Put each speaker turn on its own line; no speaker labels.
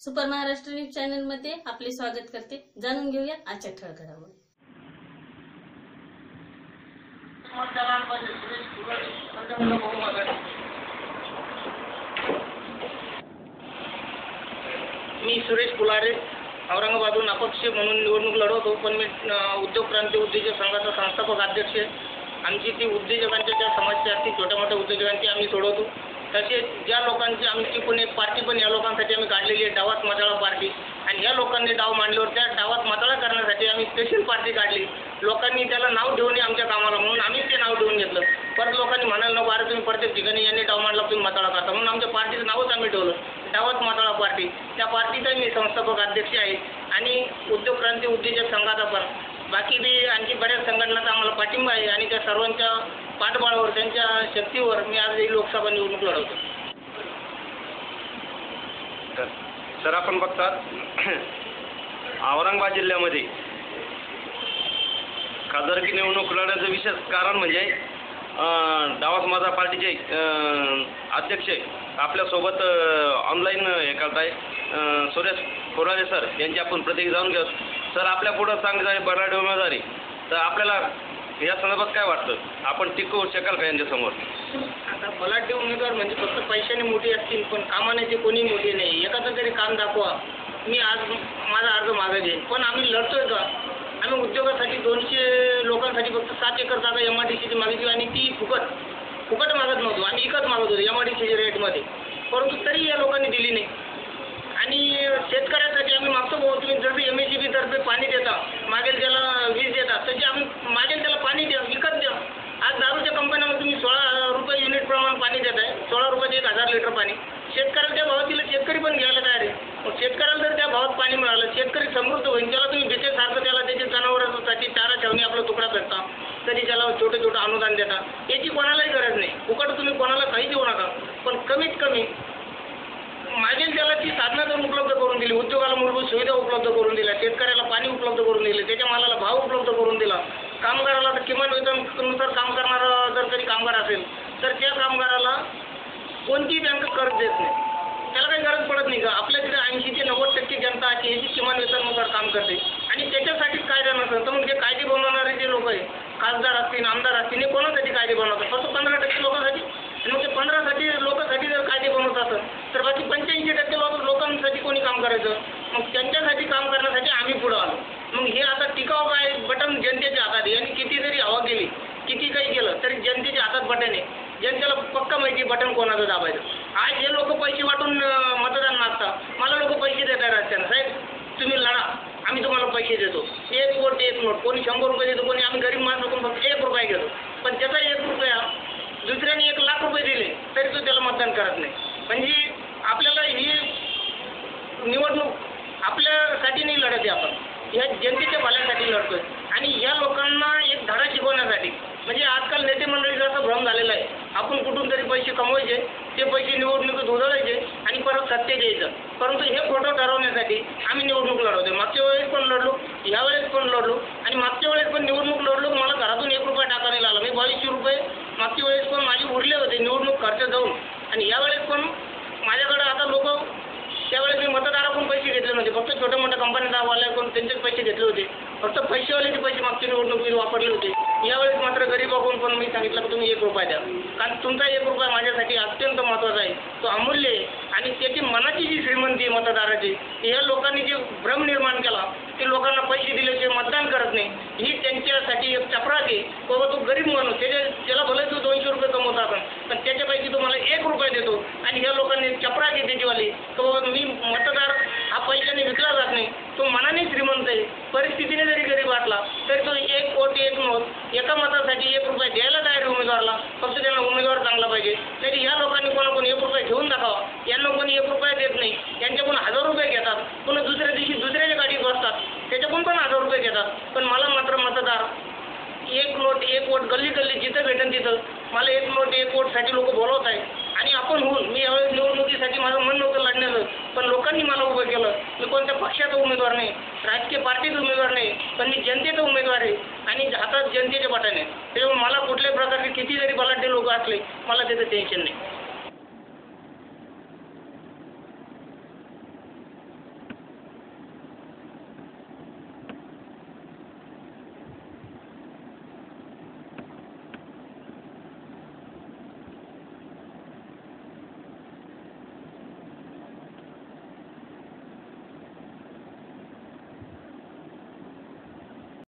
Super Maharashtra news चॅनलमध्ये आपले स्वागत करते. जाणून घेऊया आजच्या ठळक घडामोडी
मी सुरेश फुलारे औरंगाबादहून अपक्ष म्हणून निवडणूक लढवतो पण मी उद्योग क्रांती उद्योजक संघाचा संस्थापक अध्यक्ष आहे. आमची ती उद्योजकांच्या ज्या समस्या असतील छोट्या मोठ्या उद्योजकांची आम्ही सोडवतो. तसेच ज्या लोकांची आमची पण एक पार्टी पण या लोकांसाठी आम्ही काढलेली आहे डावात माताळा पार्टी. आणि या लोकांनी डाव मांडल्यावर त्या डावात मताळा करण्यासाठी आम्ही स्पेशल पार्टी काढली. लोकांनी त्याला नाव ठेवू नये आमच्या कामाला म्हणून आम्ही ते नाव ठेवून घेतलं. परत लोकांनी म्हणायला नको अरे तुम्ही प्रत्येक ठिकाणी यांनी डाव मांडला तुम्ही माताळा करता. म्हणून आमच्या पार्टीचं नावच आम्ही ठेवलं. डावात माताळा पार्टी. त्या पार्टीचा मी संस्थापक अध्यक्ष आहे आणि उद्योग क्रांती उद्योजक संघाचा पण. बाकी बी आणखी बऱ्याच संघटनाचा आम्हाला पाठिंबा आहे आणि त्या सर्वांच्या पाठबळावर त्यांच्या शक्तीवर मी आज ही लोकसभा निवडणूक लढवतो.
तर सर आपण बघतात औरंगाबाद जिल्ह्यामध्ये खासदारकी निवडणूक लढण्याचं विशेष कारण म्हणजे अं, डावास माझा पार्टीचे अध्यक्ष आपल्यासोबत ऑनलाईन हे करताय आहे सुरेश खोराले सर यांची आपण प्रत्येक जाऊन घेऊ. सर आपल्या पुढं चांगली आहे बराडी उमेदवारी तर आपल्याला या संदर्भात काय वाटतं? आपण टिकवू शकाल का यांच्यासमोर
आता बलाढ्य उमेदवार म्हणजे फक्त पैशाने मोठी असतील पण कामाने ते कोणी मोठे नाही. एखादं तरी काम दाखवा. मी आज माझा अर्ज मागे घेईन. पण आम्ही लढतोय का? आम्ही उद्योगासाठी दोनशे लोकांसाठी फक्त सात एकर जागा एम आर डी सीची मागितली आणि ती फुकट. फुकट मागत नव्हतो. आम्ही विकत मागत होतो एम आर डी सीच्या रेटमध्ये परंतु तरी या लोकांनी दिली नाही. आणि शेतकऱ्या फक्त मागतो एम एस सी बी तर्फे पाणी देता मागेल त्याला वीज देता तसे आम्ही मागेल त्याला पाणी द्या विकत द्या. आज दारूच्या कंपन्यामध्ये तुम्ही सोळा रुपये युनिट प्रमाण पाणी देत आहे. सोळा रुपयाचे एक हजार लिटर पाणी. शेतकऱ्याला त्या भावात दिलं शेतकरी पण घ्यायला तयार आहे. मग शेतकऱ्याला जर त्या भावात पाणी मिळालं शेतकरी समृद्ध होईल. त्याला तुम्ही भीतेसारखं त्याला त्याच्या जनावरांसाठी चारा छावणी आपला तुकडा करता तरी त्याला छोटे छोटं अनुदान देता याची कोणालाही गरज नाही. फुकट तुम्ही कोणाला काही देऊ नका. पण कमीत कमी मागील त्याला ती साधनं जर उपलब्ध करून दिली उद्योगाला मूलभूत सुविधा उपलब्ध करून दिल्या शेतकऱ्याला पाणी उपलब्ध करून दिले त्याच्या मालाला भाव उपलब्ध करून दिला. कामगाराला तर किमान वेतनानुसार काम करणारा जर कधी कामगार असेल तर त्या कामगाराला कोणतीही बँक कर्ज देत नाही. त्याला काही गरज पडत नाही का? आपल्या तिथे ऐंशी ते नव्वद टक्के जनता अशी आहे जी किमान वेतनानुसार काम करते. आणि त्याच्यासाठीच कायदा नसतं तर मग जे कायदे बनवणारे जे लोक आहे खासदार असतील आमदार असतील हे कोणासाठी कायदे बनवतात? फक्त पंधरा टक्के लोकांसाठी? आणि मग ते पंधरासाठी लोक जर कायदे बनवत असेल तर बाकी पंच्याऐंशी टक्के लोक लोकांसाठी कोणी काम करायचं मग त्यांच्यासाठी काम करण्यासाठी आम्ही पुढं आलो मग हे आता टिकाव काय बटन जनतेच्या हातात आहे आणि किती जरी हवा गेली किती काही केलं तरी जनतेच्या हातात बटन आहे. जनतेला पक्का माहिती आहे बटन कोणाचं दाबायचं. आज जे लोक पैसे वाटून मतदान मागतात मला लोक पैसे देतात रस्त्यानं साहेब तुम्ही लढा. आम्ही तुम्हाला पैसे देतो. एक वोट एक नोट. कोणी शंभर रुपये देतो कोणी आम्ही गरीब माणसं फक्त एक रुपया घेतो. पण त्याचा एक रुपया दुसऱ्याने एक लाख रुपये दिले तरी तो त्याला मतदान करत नाही. म्हणजे आपल्याला ही निवडणूक आपल्यासाठी नाही लढत आहे आपण. या जनतेच्या भल्यासाठी लढतोय. आणि या लोकांना एक धडा शिकवण्यासाठी म्हणजे आजकाल नेते मंडळीचा असा भ्रम झालेला आहे. आपण कुठून तरी पैसे कमवायचे ते पैसे निवडणुकीत उधळायचे आणि परत सत्य द्यायचं परंतु हे खोटं ठरवण्यासाठी आम्ही निवडणूक लढवतो मागच्या वेळेस पण लढलो यावेळेस पण लढलो आणि मागच्या वेळेस पण निवडणूक लढलो मला घरातून एक रुपया टाकायला आला लागला. मी बावीसशे रुपये मागच्या वेळेस पण माझे उरले होते निवडणूक खर्च जाऊन. आणि यावेळेस पण माझ्याकडे आता लोक त्यावेळेस मी मतदाराकडून पैसे घेतले नव्हते. फक्त छोट्या मोठ्या कंपन्यांवाल्याकडून त्यांचेच पैसे घेतले होते. फक्त पैसेवाल्याचे पैसे मागच्या निवडणुकीत वापरले होते. यावेळेस मात्र गरीबाकडून पण मी सांगितलं की तुम्ही एक रुपया द्या. कारण तुमचा एक रुपया माझ्यासाठी अत्यंत महत्त्वाचा आहे. तो अमूल्य आहे. आणि त्याची मनाची जी श्रीमंती आहे मतदाराची या लोकांनी जे भ्रम निर्माण केला ते लोकांना पैसे दिल्याशिवाय मतदान करत नाही. ही त्यांच्यासाठी एक चपराक आहे. बाबा तो गरीब माणूस त्याच्या त्याला भले तू दोनशे रुपये कमवत आपण पण त्याच्यापैकी तुम्हाला एक रुपया देतो. आणि ह्या लोकांनी चपराक आहे त्याचीवाली. तो मी मतदार पैशाने विकला जात नाही. तो मनाने श्रीमंत आहे. परिस्थितीने जरी गरीब वाटला तरी तो एक कोटी एक नोट एका मतासाठी एक रुपया द्यायला तयार आहे फक्त त्यांना उमेदवार चांगला पाहिजे. तरी या लोकांनी कोणाकोणी एक रुपया घेऊन दाखवा यांना कोणी एक रुपया देत नाही. यांच्याकडून हजार रुपये घेतात. पुन्हा दुसऱ्या दिवशी दुसऱ्याच्या गाडीत बसतात. त्याच्याकडून पण हजार रुपये घेतात. पण मला मात्र मतदार एक नोट एक वोट गल्ली गल्ली जिथं भेटेल तिथं मला एक नोट एक वोटसाठी लोक बोलवत आहे आणि आपण होऊन मी यावेळेस निवडणुकीसाठी माझं मन नव्हतं लढण्याचं पण लोकांनी मला उभं केलं. मी कोणत्या पक्षाचा उमेदवार नाही राजकीय पार्टीचा उमेदवार नाही पण मी जनतेचा उमेदवार आहे आणि हातात जनतेचे बटन. आहे त्याच्यामुळे मला कुठल्याही प्रकारचे किती जरी बलाढ्य लोक असले मला त्याचं टेन्शन नाही.